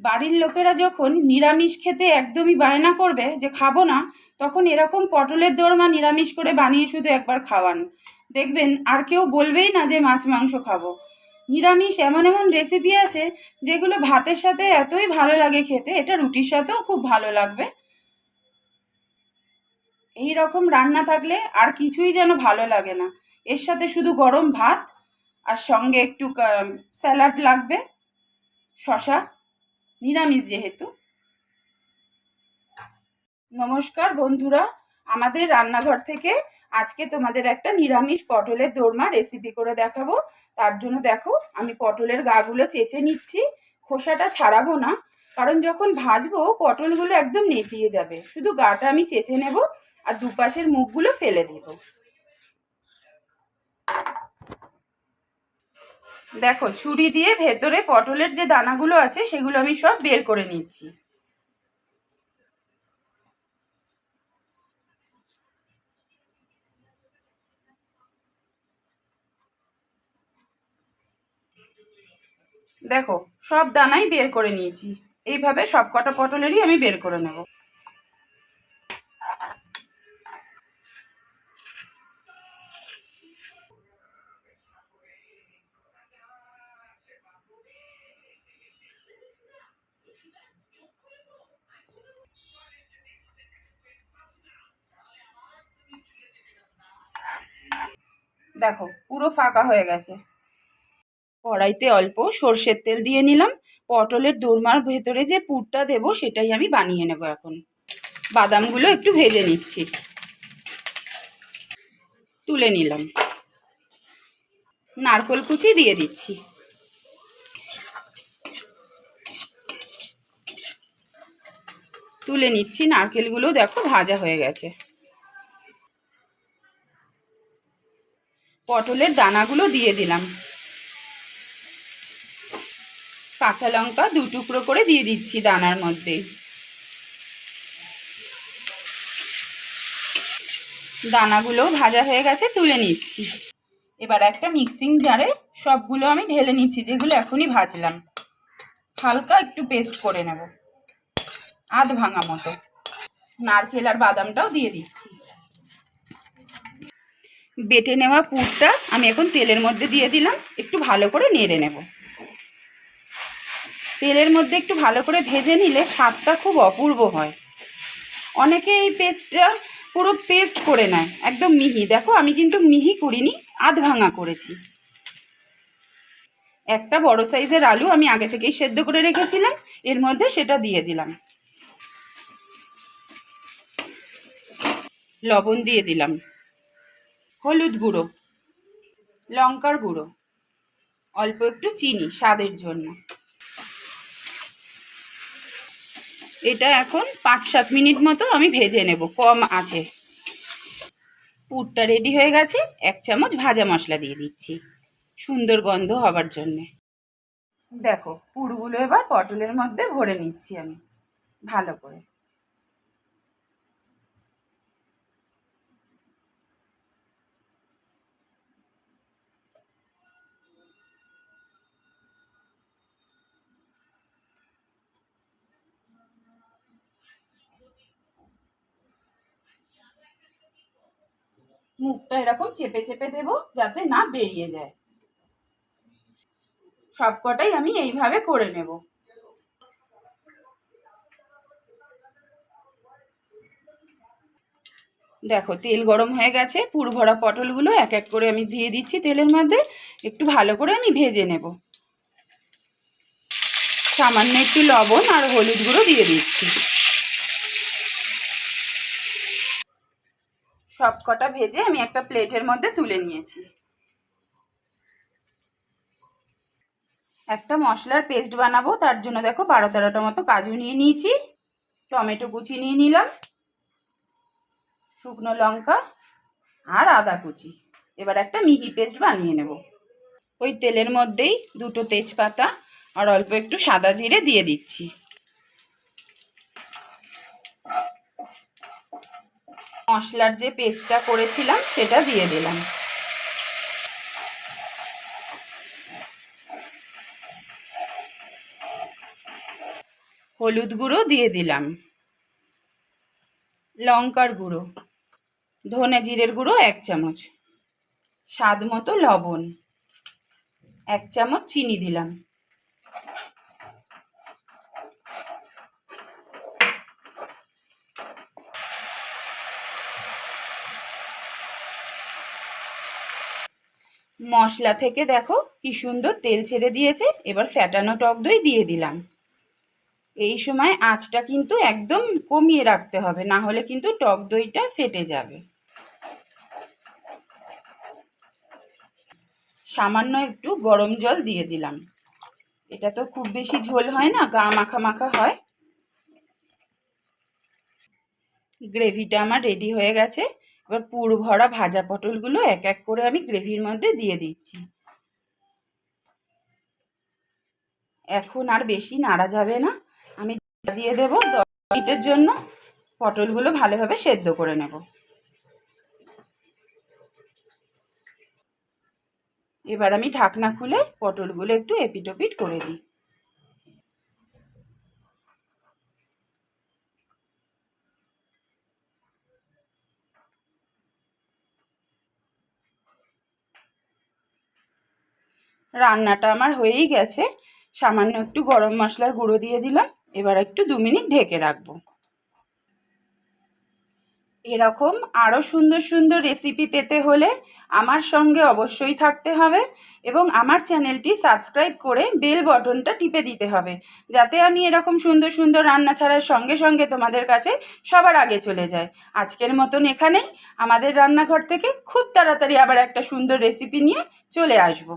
বাড়ির লোকেরা যখন নিরামিষ খেতে একদমই বায়না করবে যে খাব না, তখন এরকম পটলের দোরমা নিরামিষ করে বানিয়ে শুধু একবার খাওয়ান। দেখবেন আর কেউ বলবেই না যে মাছ, মাংস খাব। নিরামিষ এমন এমন রেসিপি আছে যেগুলো ভাতের সাথে এতই ভালো লাগে খেতে, এটা রুটির সাথেও খুব ভালো লাগবে। এই রকম রান্না থাকলে আর কিছুই যেন ভালো লাগে না। এর সাথে শুধু গরম ভাত আর সঙ্গে একটু স্যালাড লাগবে শশা নিরামিষ যেহেতু। নমস্কার বন্ধুরা, আমাদের রান্নাঘর থেকে আজকে তোমাদের একটা নিরামিষ পটলের দোরমা রেসিপি করে দেখাবো। তার জন্য দেখো, আমি পটলের গাগুলো চেঁচে নিচ্ছি, খোসাটা ছাড়াবো না, কারণ যখন ভাজবো পটলগুলো একদম নেতিয়ে যাবে। শুধু গাটা আমি চেঁচে নেব আর দুপাশের মুখগুলো ফেলে দেব। দেখো, ছুরি দিয়ে ভেতরে পটলের যে দানাগুলো আছে, সেগুলো আমি সব বের করে নিচ্ছি। দেখো, সব দানাই বের করে নিয়েছি। এইভাবে সব কটা পটলেরই আমি বের করে নেব। দেখো, পুরো ফাঁকা হয়ে গেছে। কড়াইতে অল্প সর্ষের তেল দিয়ে নিলাম। পটলের দোরমার ভেতরে যে পুরটা দেব, সেটাই আমি বানিয়ে নেব এখন। বাদামগুলো একটু ভেজে নিচ্ছি। তুলে নিলাম। নারকোল কুচি দিয়ে দিচ্ছি। তুলে নিচ্ছি, নারকেলগুলো দেখো ভাজা হয়ে গেছে। পটলের দানাগুলো দিয়ে দিলাম। কাঁচা লঙ্কা দু টুকরো করে দিয়ে দিচ্ছি দানার মধ্যে। দানাগুলো ভাজা হয়ে গেছে, তুলে নিচ্ছি। এবার একটা মিক্সিং জারে সবগুলো আমি ঢেলে নিচ্ছি, যেগুলো এখনই ভাজলাম। হালকা একটু পেস্ট করে নেব। আধ ভাঙা মতো। নারকেল আর বাদামটাও দিয়ে দিচ্ছি। বেটে নেওয়া পুরটা আমি এখন তেলের মধ্যে দিয়ে দিলাম, একটু ভালো করে নেড়ে নেব। তেলের মধ্যে একটু ভালো করে ভেজে নিলে স্বাদটা খুব অপূর্ব হয়। অনেকে এই পেস্টটা পুরো পেস্ট করে নেয়, একদম মিহি। দেখো, আমি কিন্তু মিহি করিনি, আধ ভাঙা করেছি। একটা বড় সাইজের আলু আমি আগে থেকেই সেদ্ধ করে রেখেছিলাম, এর মধ্যে সেটা দিয়ে দিলাম। লবণ দিয়ে দিলাম। হলুদ গুঁড়ো, লঙ্কার গুঁড়ো, অল্প একটু চিনি স্বাদের জন্য। এটা এখন পাঁচ সাত মিনিট মতো আমি ভেজে নেব, কম আছে। পুরটা রেডি হয়ে গেছে, এক চামচ ভাজা মশলা দিয়ে দিচ্ছি, সুন্দর গন্ধ হবার জন্যে। দেখো, পুরগুলো এবার পটলের মধ্যে ভরে নিচ্ছি আমি, ভালো করে। মুখটা এরকম চেপে চেপে দেব যাতে না বেরিয়ে যায়। সবকটাই আমি এইভাবে করে নেব। দেখো, তেল গরম হয়ে গেছে, পুর ভরা পটলগুলো এক এক করে আমি দিয়ে দিচ্ছি তেলের মধ্যে। একটু ভালো করে আমি ভেজে নেব। সামান্য একটু লবণ আর হলুদ গুঁড়ো দিয়ে দিচ্ছি। সব কটা ভেজে আমি একটা প্লেটের মধ্যে তুলে নিয়েছি। একটা মশলার পেস্ট বানাবো, তার জন্য দেখো বারো তেরোটা মতো কাজু নিয়ে নিয়েছি, টমেটো কুচি নিয়ে নিলাম, শুকনো লঙ্কা আর আদা কুচি। এবার একটা মিহি পেস্ট বানিয়ে নেব। ওই তেলের মধ্যেই দুটো তেজপাতা আর অল্প একটু সাদা জিরে দিয়ে দিচ্ছি। মশলার যে পেস্টটা করেছিলাম, সেটা দিয়ে দিলাম। হলুদ গুঁড়ো দিয়ে দিলাম। লঙ্কার গুঁড়ো, ধনে জিরের গুঁড়ো এক চামচ, স্বাদ মতো লবণ, এক চামচ চিনি দিলাম। মশলা থেকে দেখো কি সুন্দর তেল ছেড়ে দিয়েছে, এবার ফ্যাটানো টক দই দিয়ে দিলাম। এই সময় আঁচটা কিন্তু একদম কমিয়ে রাখতে হবে, না হলে কিন্তু টক দইটা ফেটে যাবে। সামান্য একটু গরম জল দিয়ে দিলাম। এটা তো খুব বেশি ঝোল হয় না, গা মাখা মাখা হয়। গ্রেভিটা আমার রেডি হয়ে গেছে। এবার পুর ভরা ভাজা পটলগুলো এক এক করে আমি গ্রেভির মধ্যে দিয়ে দিচ্ছি। এখন আর বেশি নাড়া যাবে না। আমি দিয়ে দেবো দশ মিনিটের জন্য। পটলগুলো ভালোভাবে সেদ্ধ করে নেব। এবার আমি ঢাকনা খুলে পটলগুলো একটু এপিটোপিট করে দিই। রান্নাটা আমার হয়েই গেছে। সামান্য একটু গরম মশলার গুঁড়ো দিয়ে দিলাম। এবার একটু দু মিনিট ঢেকে রাখব। এরকম আরও সুন্দর সুন্দর রেসিপি পেতে হলে আমার সঙ্গে অবশ্যই থাকতে হবে এবং আমার চ্যানেলটি সাবস্ক্রাইব করে বেল বটনটা টিপে দিতে হবে, যাতে আমি এরকম সুন্দর সুন্দর রান্না ছাড়ার সঙ্গে সঙ্গে তোমাদের কাছে সবার আগে চলে যায়। আজকের মতন এখানেই। আমাদের রান্নাঘর থেকে খুব তাড়াতাড়ি আবার একটা সুন্দর রেসিপি নিয়ে চলে আসব।